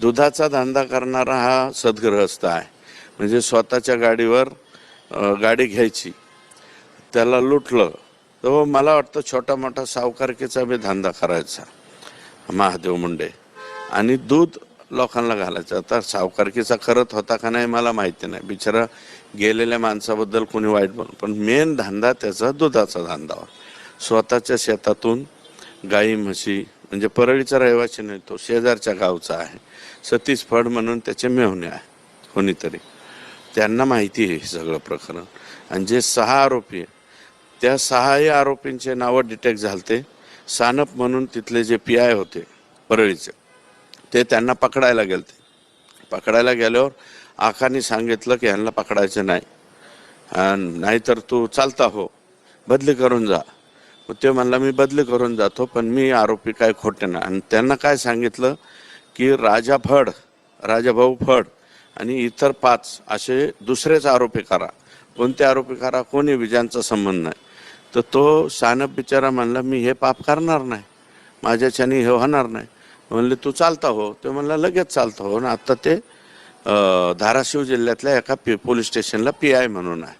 दुधाचा धंदा करणारा हा सद्गृहस्थ आहे. म्हणजे स्वतःच्या गाडीवर गाडी घ्यायची. त्याला लुटलं. तर मला वाटतं छोटा मोठा सावकारकीचा बी धंदा करायचा. महादेव मुंडे. आणि दूध लोकांना घालायचं. आता सावकारकीचा करत होता का नाही मला माहिती नाही. बिचारा गेलेल्या माणसाबद्दल कोणी वाईट बोल. पण मेन धंदा त्याचा दुधाचा धंदा स्वतःच्या शेतातून गाई म्हशी म्हणजे परळीचा रहिवासी नाही तो शेजारच्या गावचा आहे. सतीश फड म्हणून त्याचे मेहणे आहे कोणीतरी. त्यांना माहिती आहे हे सगळं प्रकरण. आणि जे सहा आरोपी आहे त्या सहाही आरोपींचे नावं डिटेक्ट झालते. सानप म्हणून तिथले जे पी आय होते परळीचे ते त्यांना पकडायला गेलते. पकडायला गेल्यावर आकानी सांगितलं की ह्यांना पकडायचं नाही. नाहीतर तू चालता हो बदली करून जा. ते म्हणला मी बदली करून जातो पण मी आरोपी काय खोटे नाही. आणि त्यांना काय सांगितलं की राजा फड राजाभाऊ फड आणि इतर पाच असे दुसरेच आरोपी करा. कोणते आरोपी करा कोणी विजांचा संबंध नाही. तर तो सानप बिचारा म्हणला मी हे पाप करणार नाही. माझ्याच्याने हे होणार नाही. म्हणले तू चालता हो. ते म्हणला लगेच चालता हो. आणि आत्ता ते धाराशिव जिल्ह्यातल्या एका पी पोलीस स्टेशनला पी आय म्हणून आहे.